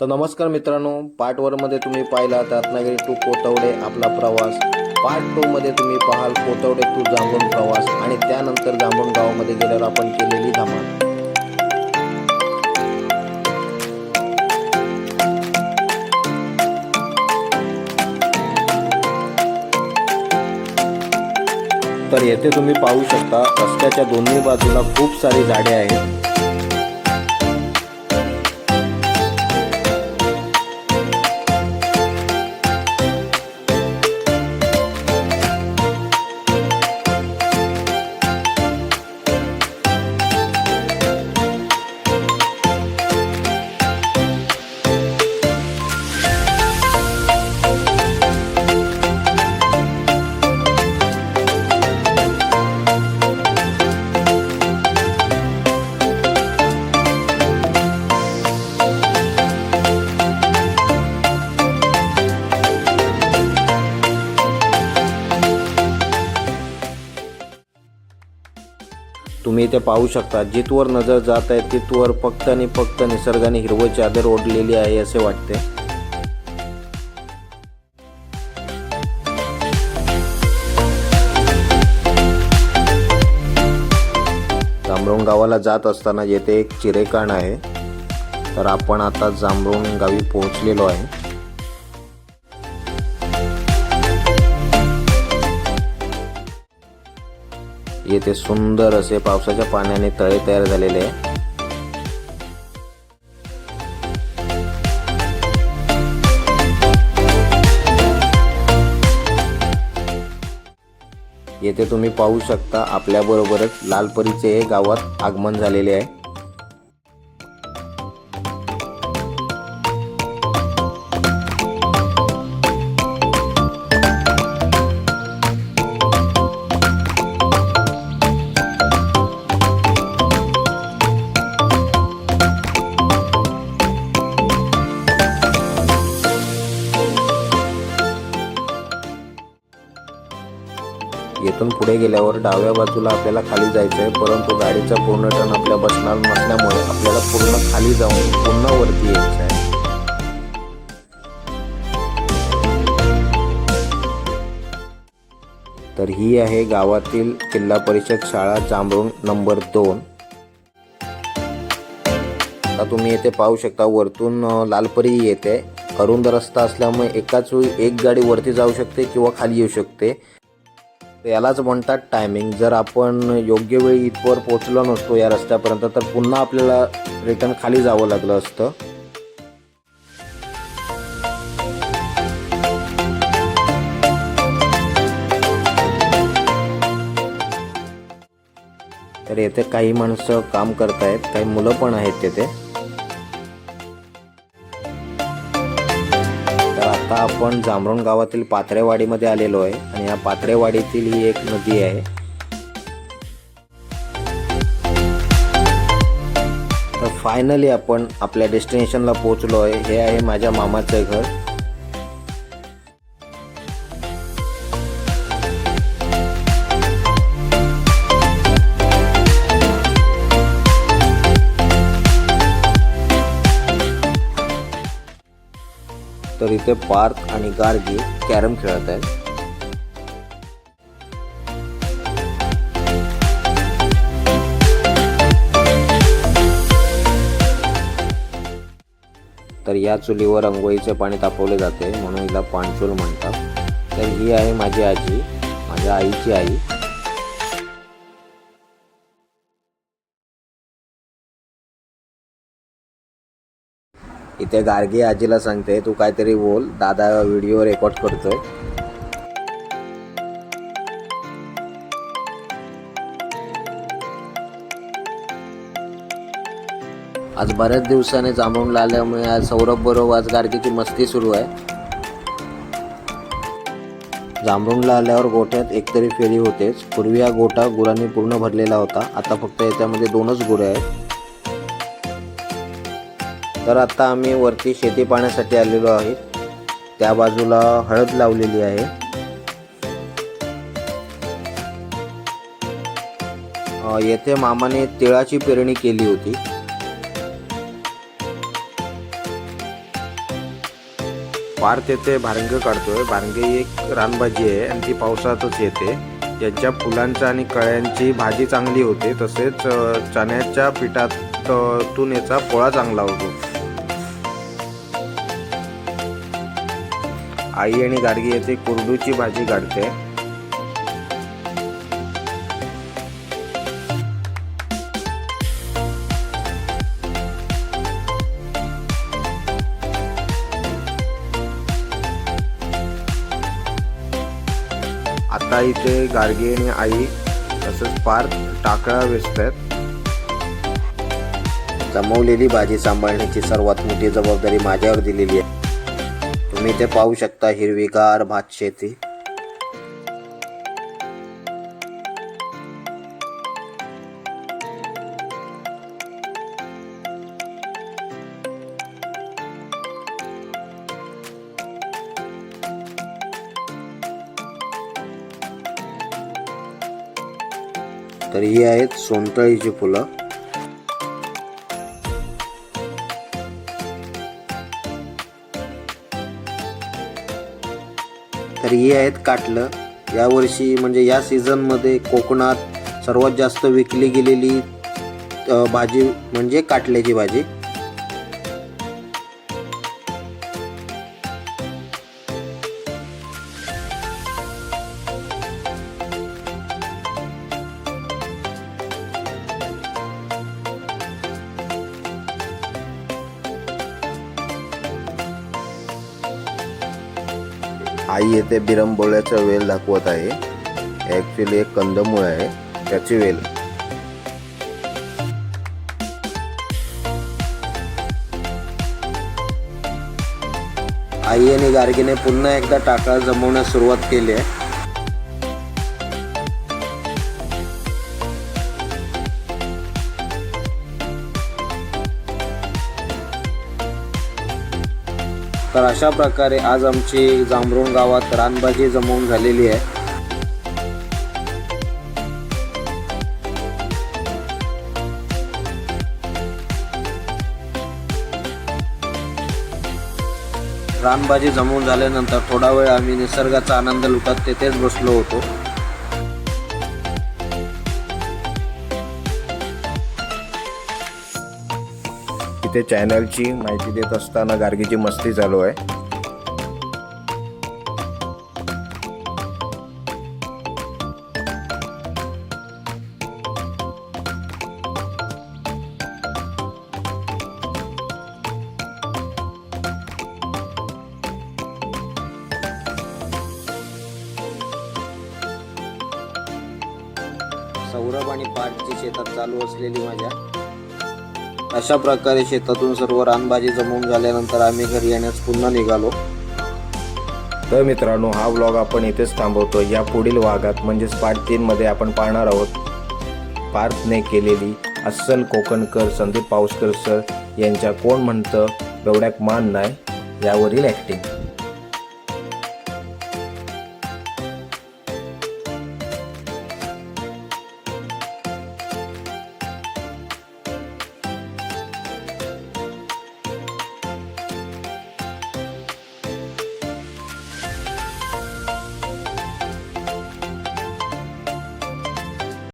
तर नमस्कार मित्रांनो पार्ट वनमध्ये तुम्ही पाहिला रत्नागिरी टू कोतवडे आपला प्रवास. पार्ट टूमध्ये तुम्ही पाहाल कोतवडे टू जांभूण प्रवास आणि त्यानंतर जांभूण गावामध्ये गेल्यावर आपण केलेली धमाल. तर येथे तुम्ही पाहू शकता रस्त्याच्या दोन्ही बाजूला खूप सारी झाडे आहेत. तुम्ही इथे पाहू शकता जिथवर नजर जात आहे तिथवर फक्त आणि फक्त निसर्गाने हिरवं चादर ओढलेली आहे असे वाटते. जांभरुण गावाला जात असताना येथे एक चिरेकाण आहे. तर आपण आता जांभरुण गावी पोहोचलेलो आहे. येथे सुंदर असे पावसाच्या पाण्याने तळे तयार झालेले आहे. येथे तुम्ही पाहू शकता आपल्याबरोबरच लालपरीचे हे गावात आगमन झालेले आहे. इथून पुढे गेल्यावर डाव्या बाजूला आपल्याला खाली जायचं आहे परंतु गाडीचा पूर्ण टर्न आपल्या बसणार नसल्यामुळे आपल्याला पूर्ण खाली जाऊन पुन्हा वरती यायचं आहे तर ही आहे गावातील जिल्हा परिषद शाळा जांभरुण नंबर दोन. आता तुम्ही येथे पाहू शकता वरतून लालपरी येते. अरुंद रस्ता असल्यामुळे एकाच वेळी एक गाडी वरती जाऊ शकते किंवा खाली येऊ शकते. तर यालाच म्हणतात टायमिंग जर आपण योग्य वेळी इथवर पोचलो नसतो या रस्त्यापर्यंत तर पुन्हा आपल्याला रिटर्न खाली जावं लागलं असतं. तर येथे काही माणसं काम करतायत काही मुलं पण आहेत तिथे. आपण जांभरुण गावातील पात्रेवाडीमध्ये आलेलो आहे आणि या पात्रेवाडीतील ही एक नदी आहे. तर फायनली आपण आपल्या डेस्टिनेशनला पोहोचलो आहे. हे आहे माझ्या मामाचं घर. तर इथे पार्थ आणि गार्गी कॅरम खेळत आहेत. तर या चुलीवर अंघोळीचे पाणी तापवले जाते म्हणून हिला पाणचूल म्हणतात. तर ही आहे माझी आजी माझ्या आईची आई. इथे गार्गी आजीला सांगते तू काहीतरी बोल दादा व्हिडिओ रेकॉर्ड करतोय. आज बऱ्याच दिवसाने जांभून आल्यामुळे आज सौरभ बरोबर आज गार्गीची मस्ती सुरू आहे. जांभरुणला आल्यावर गोठ्यात एकतरी फेरी होतेच. पूर्वी हा गोठा गुरांनी पूर्ण भरलेला होता. आता फक्त याच्यामध्ये दोनच गुरे आहेत. तर आता आम्ही वरती शेती पाण्यासाठी आलेलो आहे. त्या बाजूला हळद लावलेली आहे. येथे मामाने तिळाची पेरणी केली होती. पार्थ येथे भांग काढतोय. भांगे ही एक रानभाजी आहे आणि ती पावसातच येते. याच्या फुलांच्या आणि कळ्यांची भाजी चांगली होते. तसेच चण्याच्या पिठात तून याचा पोळा चांगला होतो. आई आणि गार्गी येथे कुरडूची भाजी काढते आता इथे गार्गी आणि आई तसंच पार्क टाकळा वेचत आहेत जमवलेली भाजी सांभाळण्याची सर्वात मोठी जबाबदारी माझ्यावर दिलेली आहे. तुम्ही ते पाहू शकता हिरवीगार भात शेती तर ही आहेत सोनतळीची फुलं. तर हे आहेत काटलं. यावर्षी म्हणजे या सीझनमध्ये कोकणात सर्वात जास्त विकली गेलेली भाजी म्हणजे काटल्याची भाजी. आई येथे बिरंबोळ्याचा वेल दाखवत आहे. ॲक्च्युली एक कंदमुळ आहे त्याची वेल. आई आणि गार्गीने पुन्हा एकदा टाका जमवण्यास सुरुवात केली आहे. तर अशा प्रकारे आज आमची जांभरुण गावात रानबाजी जमवून झालेली आहे. रानबाजी जमवून झाल्यानंतर थोडा वेळ आम्ही निसर्गाचा आनंद लुटत तेथेच बसलो होतो. इथे चॅनलची माहिती देत असताना गार्गीची मस्ती चालू आहे. सौरभ आणि पाठची शेतात चालू असलेली माझ्या अशा प्रकारे शेतातून सर्व रानभाजी जमवून झाल्यानंतर आम्ही घरी येण्यास पुन्हा निघालो. तर मित्रांनो हा व्लॉग आपण इथेच थांबवतो या पुढील भागात म्हणजेच पार्ट तीन मध्ये आपण पाहणार आहोत पार्थने केलेली अस्सल कोकणकर संदीप पाऊसकर सर यांच्या कोण म्हणतं एवढ्याक मान नाही यावरील ॲक्टिंग